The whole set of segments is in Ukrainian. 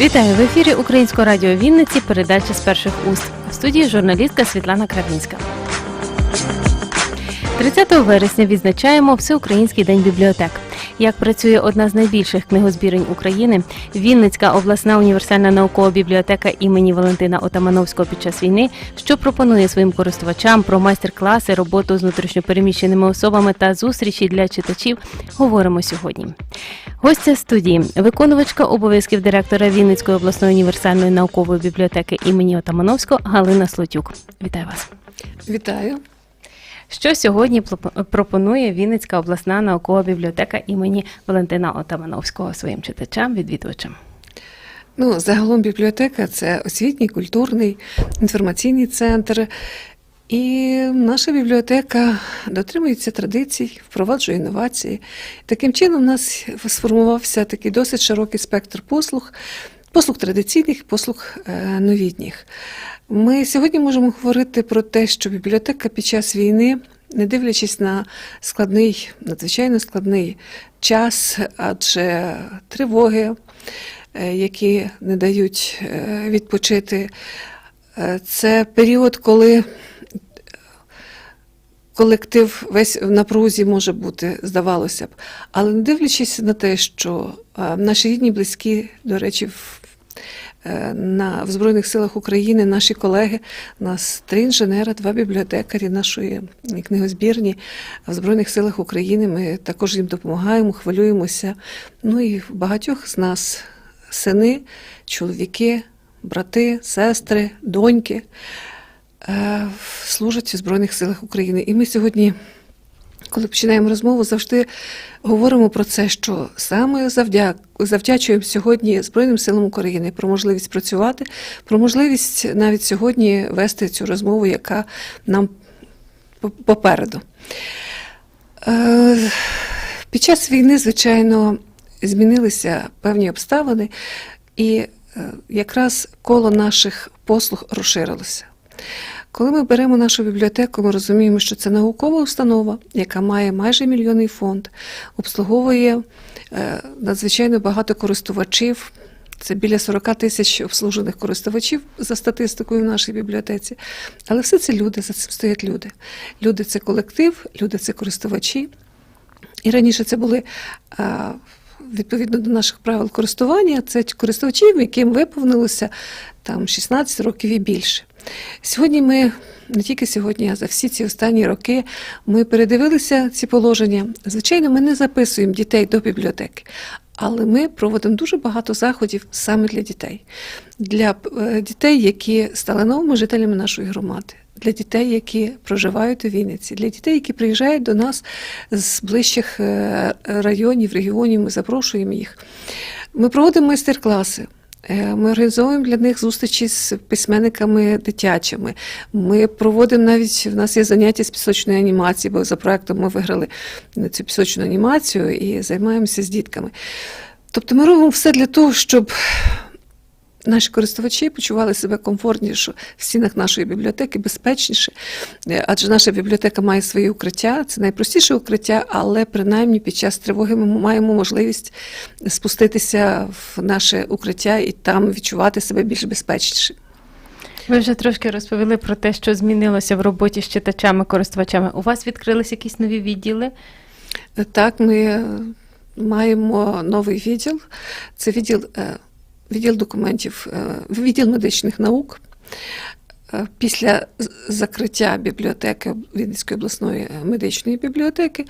Вітаю в ефірі Українського радіо Вінниці. Передача з перших уст. В студії журналістка Світлана Кравінська. 30 вересня відзначаємо Всеукраїнський день бібліотек. Як працює одна з найбільших книгозбірень України, Вінницька обласна універсальна наукова бібліотека імені Валентина Отамановського під час війни, що пропонує своїм користувачам про майстер-класи, роботу з внутрішньопереміщеними особами та зустрічі для читачів, говоримо сьогодні. Гостя студії, виконувачка обов'язків директора Вінницької обласної універсальної наукової бібліотеки імені Отамановського Галина Слотюк. Вітаю вас. Вітаю. Що сьогодні пропонує Вінницька обласна наукова бібліотека імені Валентина Отамановського своїм читачам, відвідувачам? Ну, загалом бібліотека це освітній, культурний, інформаційний центр. І наша бібліотека дотримується традицій, впроваджує інновації. Таким чином, у нас сформувався такий досить широкий спектр послуг, послуг традиційних, послуг е, новітніх. Ми сьогодні можемо говорити про те, що бібліотека під час війни, не дивлячись на складний, надзвичайно складний час, адже тривоги, е, які не дають е, відпочити, це період, коли колектив весь в напрузі може бути, здавалося б. Але не дивлячись на те, що наші рідні, близькі, до речі, в, на, в Збройних силах України наші колеги, у нас три інженера, два бібліотекарі нашої книгозбірні в Збройних силах України. Ми також їм допомагаємо, хвилюємося. Ну і багатьох з нас сини, чоловіки, брати, сестри, доньки е, служать у Збройних силах України. І ми сьогодні, коли починаємо розмову, завжди говоримо про це, що саме завдяк, завдячуємо сьогодні Збройним силам України про можливість працювати, про можливість навіть сьогодні вести цю розмову, яка нам попереду. Е, Під час війни, звичайно, змінилися певні обставини, і е, якраз коло наших послуг розширилося. Коли ми беремо нашу бібліотеку, ми розуміємо, що це наукова установа, яка має майже мільйонний фонд, обслуговує е, надзвичайно багато користувачів. Це біля 40 тисяч обслужених користувачів за статистикою в нашій бібліотеці. Але все це люди, за цим стоять люди. Люди це колектив, люди це користувачі. І раніше це були а, відповідно до наших правил користування, це ті користувачі, яким виповнилося там 16 років і більше. Сьогодні ми не тільки сьогодні, а за всі ці останні роки ми передивилися ці положення. Звичайно, ми не записуємо дітей до бібліотеки. Але ми проводимо дуже багато заходів саме для дітей, для е, дітей, які стали новими жителями нашої громади, для дітей, які проживають у Вінниці, для дітей, які приїжджають до нас з ближчих е, районів, регіонів. Ми запрошуємо їх. Ми проводимо майстер-класи. Е, Ми організовуємо для них зустрічі з письменниками дитячими. Ми проводимо навіть в нас є заняття з пісочної анімації, бо за проектом ми виграли цю пісочну анімацію і займаємося з дітками. Тобто ми робимо все для того, щоб наші користувачі почували себе комфортніше в стінах нашої бібліотеки, безпечніше. Е, Адже наша бібліотека має свої укриття, це найпростіше укриття, але принаймні під час тривоги ми маємо можливість спуститися в наше укриття і там відчувати себе більш безпечніше. Ви вже трошки розповіли про те, що змінилося в роботі з читачами, користувачами. У вас відкрились якісь нові відділи? Так, ми е, маємо новий відділ. Це відділ, е, відділ документів, е, відділ медичних наук. Е, Після закриття бібліотеки Вінницької обласної медичної бібліотеки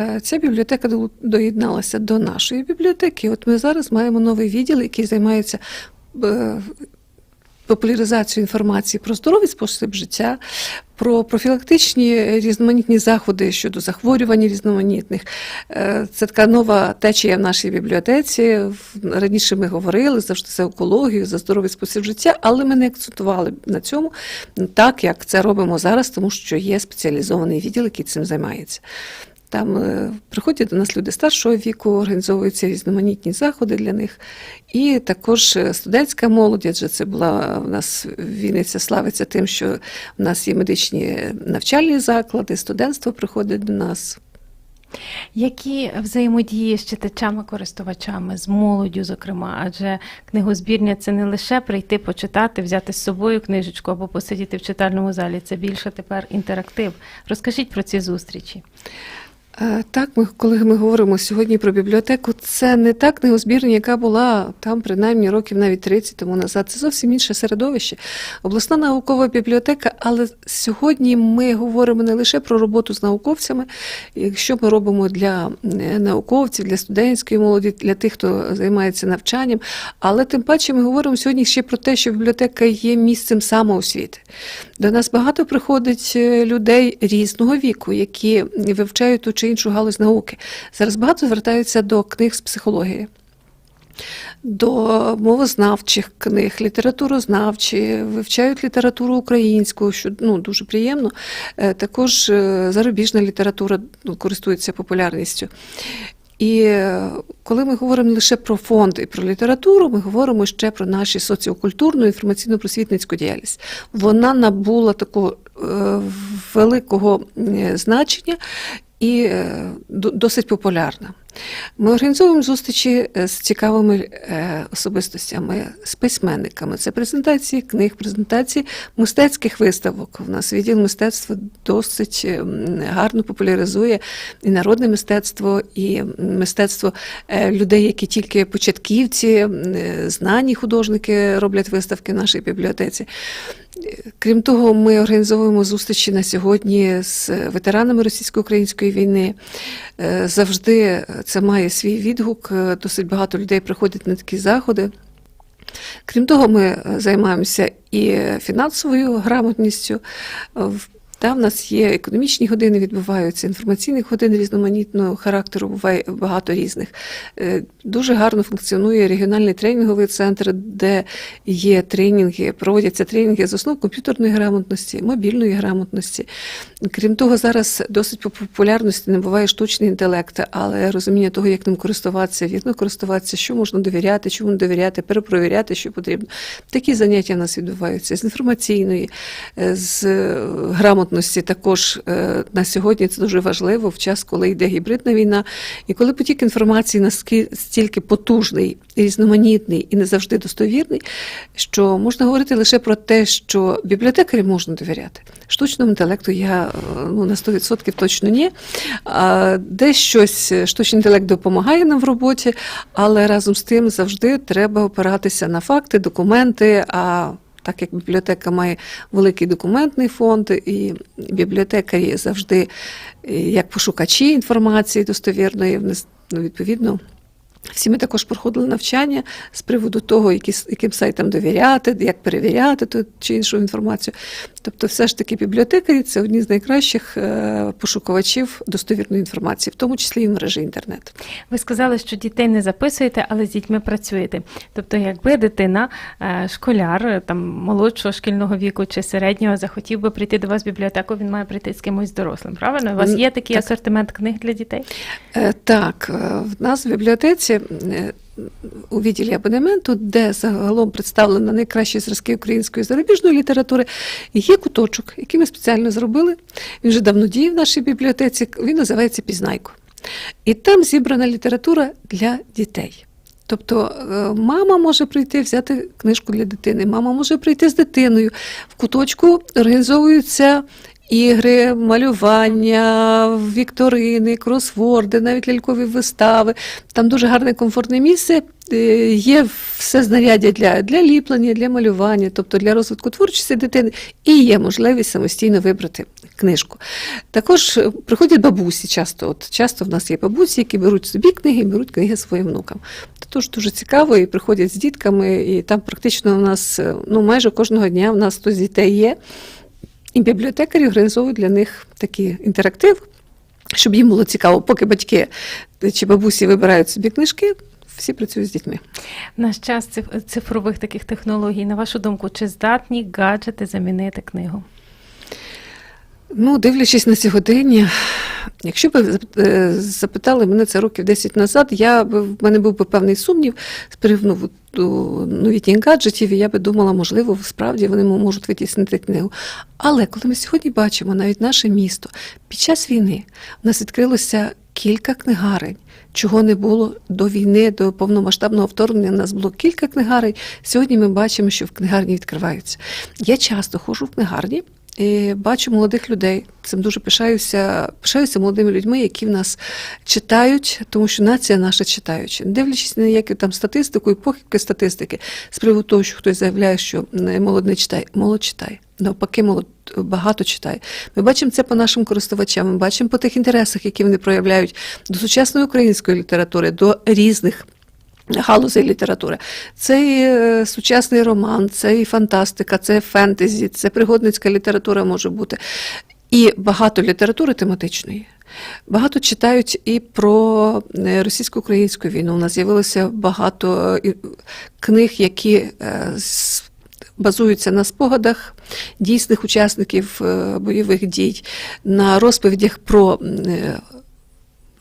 е, ця бібліотека доєдналася до нашої бібліотеки. От ми зараз маємо новий відділ, який займається е, популяризацію інформації про здоровий спосіб життя, про профілактичні різноманітні заходи щодо захворювань різноманітних. Е, Це така нова течія в нашій бібліотеці. Раніше ми говорили завжди за екологію, за здоровий спосіб життя, але ми не акцентували на цьому так, як це робимо зараз, тому що є спеціалізований відділ, який цим займається. Там е, приходять до нас люди старшого віку, організовуються різноманітні заходи для них. І також е, студентська молодь, адже це була в нас Вінниця славиться тим, що в нас є медичні навчальні заклади, студентство приходить до нас. Які взаємодії з читачами-користувачами, з молоддю, зокрема, адже книгозбірня це не лише прийти почитати, взяти з собою книжечку або посидіти в читальному залі. Це більше тепер інтерактив. Розкажіть про ці зустрічі. Е, Так, ми, коли ми говоримо сьогодні про бібліотеку, це не та книгозбірня, яка була там принаймні років навіть 30 тому назад. Це зовсім інше середовище. Обласна наукова бібліотека, але сьогодні ми говоримо не лише про роботу з науковцями, що ми робимо для е, науковців, для студентської молоді, для тих, хто займається навчанням. Але тим паче ми говоримо сьогодні ще про те, що бібліотека є місцем самоосвіти. До нас багато приходить е, людей різного віку, які вивчають ту чи іншу галузь науки. Зараз багато звертаються до книг з психології. До мовознавчих книг, літературознавчі, вивчають літературу українську, що ну, дуже приємно. Е, Також е, зарубіжна література ну, користується популярністю. І е, коли ми говоримо не лише про фонд і про літературу, ми говоримо ще про нашу соціокультурну інформаційно-просвітницьку діяльність. Вона набула такого великого значення і е, досить популярна. Ми організовуємо зустрічі е, з цікавими е, особистостями, з письменниками. Це презентації книг, презентації мистецьких виставок. У нас відділ мистецтва досить гарно популяризує і народне мистецтво, і мистецтво людей, які тільки початківці, знані художники роблять виставки в нашій бібліотеці. Крім того, ми організовуємо зустрічі на сьогодні з ветеранами російсько-української війни. Е, Завжди це має свій відгук. е, Досить багато людей приходять на такі заходи. Крім того, ми е, займаємося і фінансовою грамотністю. Та в нас є економічні години, відбуваються інформаційних годин різноманітного характеру, буває багато різних. Е, Дуже гарно функціонує регіональний тренінговий центр, де є тренінги, проводяться тренінги з основ комп'ютерної грамотності, мобільної грамотності. Крім того, зараз досить по популярності набуває штучний інтелект, але розуміння того, як ним користуватися, вірно користуватися, що можна довіряти, чому не довіряти, перепровіряти, що потрібно. Такі заняття в нас відбуваються з інформаційної, е, з е, грамотності. Також е, на сьогодні це дуже важливо в час, коли йде гібридна війна, і коли потік інформації настільки потужний, різноманітний і не завжди достовірний, що можна говорити лише про те, що бібліотекарям можна довіряти. Штучному інтелекту я е, ну, на 100% точно ні. Десь щось е, штучний інтелект допомагає нам в роботі, але разом з тим завжди треба опиратися на факти, документи. А так як бібліотека має великий документний фонд, і бібліотекарі завжди е, як пошукачі інформації достовірної, ну, відповідно. Всі ми також проходили навчання з приводу того, які, яким сайтам довіряти, як перевіряти ту чи іншу інформацію. Тобто, все ж таки бібліотекарі це одні з найкращих е, пошукувачів достовірної інформації, в тому числі і в мережі інтернет. Ви сказали, що дітей не записуєте, але з дітьми працюєте. Тобто, якби дитина, е, школяр е, там молодшого шкільного віку чи середнього захотів би прийти до вас в бібліотеку, він має прийти з кимось дорослим. Правильно? У вас є такий так. асортимент книг для дітей? Так, в нас в бібліотеці у відділі абонементу, де загалом представлено найкращі зразки української зарубіжної літератури, є куточок, який ми спеціально зробили. Він вже давно діє в нашій бібліотеці. Він називається Пізнайко. І там зібрана література для дітей. Тобто е, мама може прийти взяти книжку для дитини, мама може прийти з дитиною. В куточку організовуються ігри, малювання, вікторини, кросворди, навіть лялькові вистави. Там дуже гарне комфортне місце. Е, Є все знаряддя для, для ліплення, для малювання, тобто для розвитку творчості дитини, і є можливість самостійно вибрати книжку. Також е, приходять бабусі часто. От часто в нас є бабусі, які беруть собі книги беруть книги своїм внукам. Теж дуже цікаво, і приходять з дітками, і там практично у нас е, ну, майже кожного дня в нас хтось з дітей є. І бібліотекарі організовують для них такий інтерактив, щоб їм було цікаво, поки батьки чи бабусі вибирають собі книжки, всі працюють з дітьми. На час цифрових таких технологій, на вашу думку, чи здатні гаджети замінити книгу? Ну, дивлячись на сьогодення, якщо б е, запитали мене це років 10 назад, я б, в мене був би певний сумнів з приводу до новітніх гаджетів, і я би думала, можливо, справді вони можуть витіснити книгу. Але коли ми сьогодні бачимо навіть наше місто під час війни, у нас відкрилося кілька книгарень. Чого не було до війни, до повномасштабного вторгнення, у нас було кілька книгарень. Сьогодні ми бачимо, що в книгарні відкриваються. Я часто ходжу в книгарні. І бачу молодих людей. Цим дуже пишаюся, пишаюся молодими людьми, які в нас читають, тому що нація наша читаюча. Дивлячись на ніяку там статистику і похибки статистики, з приводу того, що хтось заявляє, що е, молод не читає, молод читає. Навпаки, молод багато читає. Ми бачимо це по нашим користувачам. Ми бачимо по тих інтересах, які вони проявляють до сучасної української літератури, до різних. Галузей літератури. Це і е, сучасний роман, це і фантастика, це фентезі, це пригодницька література може бути. І багато літератури тематичної. Багато читають і про е, російсько-українську війну. У нас з'явилося багато е, книг, які базуються на спогадах дійсних учасників бойових дій, на розповідях про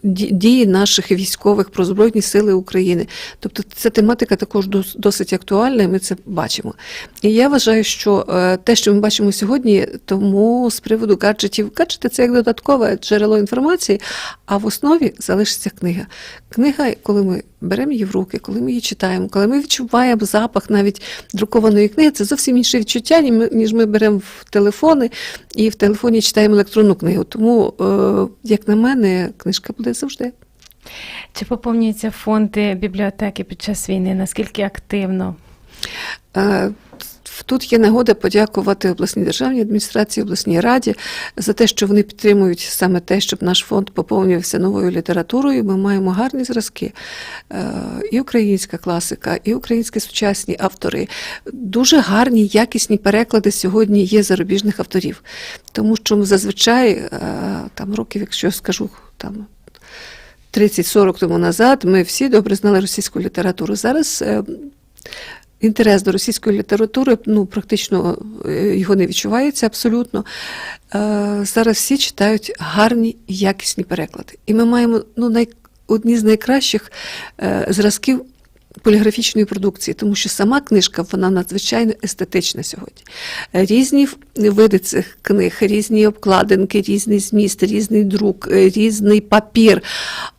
дії наших військових про Збройні Сили України. Тобто ця тематика також досить актуальна, і ми це бачимо. І я вважаю, що е, те, що ми бачимо сьогодні, тому з приводу гаджетів, гаджети це як додаткове джерело інформації, а в основі залишиться книга. Книга, коли ми беремо її в руки, коли ми її читаємо, коли ми відчуваємо запах навіть друкованої книги, це зовсім інше відчуття, ніж ми беремо в телефони і в телефоні читаємо електронну книгу. Тому, е, як на мене, книжка буде завжди. Чи поповнюються фонди бібліотеки під час війни? Наскільки активно? Е, Тут є нагода подякувати обласній державній адміністрації, обласній раді за те, що вони підтримують саме те, щоб наш фонд поповнювався новою літературою. Ми маємо гарні зразки. Е, І українська класика, і українські сучасні автори. Дуже гарні, якісні переклади сьогодні є зарубіжних авторів. Тому що зазвичай е, там років, якщо я скажу там 30-40 тому назад ми всі добре знали російську літературу. Зараз е, інтерес до російської літератури ну, практично е, його не відчувається абсолютно. Е, Зараз всі читають гарні якісні переклади. І ми маємо ну, най, одні з найкращих зразків. Поліграфічної продукції, тому що сама книжка вона надзвичайно естетична сьогодні. Е, Різні види цих книг, різні обкладинки, різний зміст, різний друк, е, різний папір.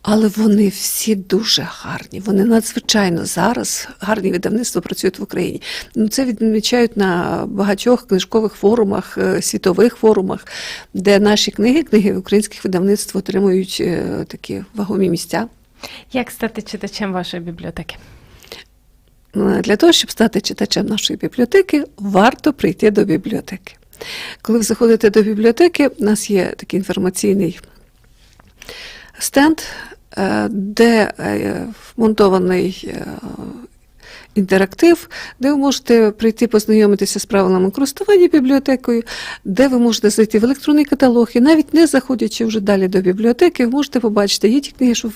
Але вони всі дуже гарні. Вони надзвичайно зараз гарні видавництва працюють в Україні. Ну, це відмічають на багатьох книжкових форумах, е, світових форумах, де наші книги, книги українських видавництв отримують такі вагомі місця. Як стати читачем вашої бібліотеки? Е, Для того, щоб стати читачем нашої бібліотеки, варто прийти до бібліотеки. Коли ви заходите до бібліотеки, у нас є такий інформаційний стенд, е, де е, вмонтований інтерактив, де ви можете прийти познайомитися з правилами користування бібліотекою, де ви можете зайти в електронний каталог і навіть не заходячи вже далі до бібліотеки, ви можете побачити, є ті книги, що,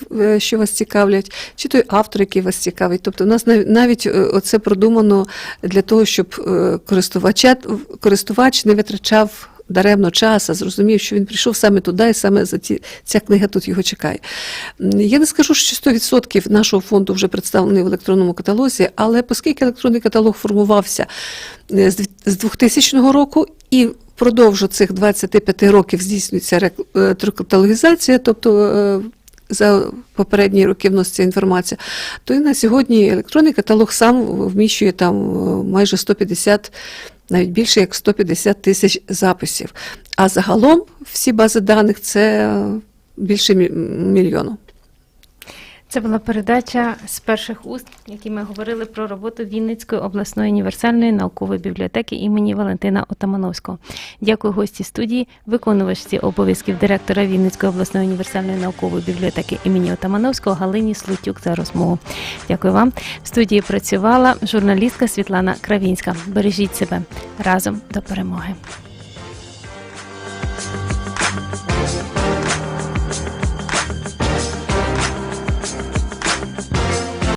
е, вас цікавлять, чи той автор, який вас цікавить. Тобто, у нас навіть е, оце продумано для того, щоб е, користувача, користувач не витрачав. Даремно час, а зрозумів, що він прийшов саме туди, і саме за ті, ця книга тут його чекає. Я не скажу, що 100% нашого фонду вже представлений в електронному каталозі, але оскільки електронний каталог формувався е, з 2000 року і впродовж цих 25 років здійснюється е, каталогізація, тобто е, за попередні роки вноситься інформація, то і на сьогодні електронний каталог сам вміщує там майже 150, навіть більше як 150 тисяч записів. А загалом всі бази даних це більше мі- мільйону. Це була передача з перших уст, в якій ми говорили про роботу Вінницької обласної універсальної наукової бібліотеки імені Валентина Отамановського. Дякую гості студії, виконувачці обов'язків директора Вінницької обласної універсальної наукової бібліотеки імені Отамановського Галині Слутюк за розмову. Дякую вам. В студії працювала журналістка Світлана Кравінська. Бережіть себе разом до перемоги.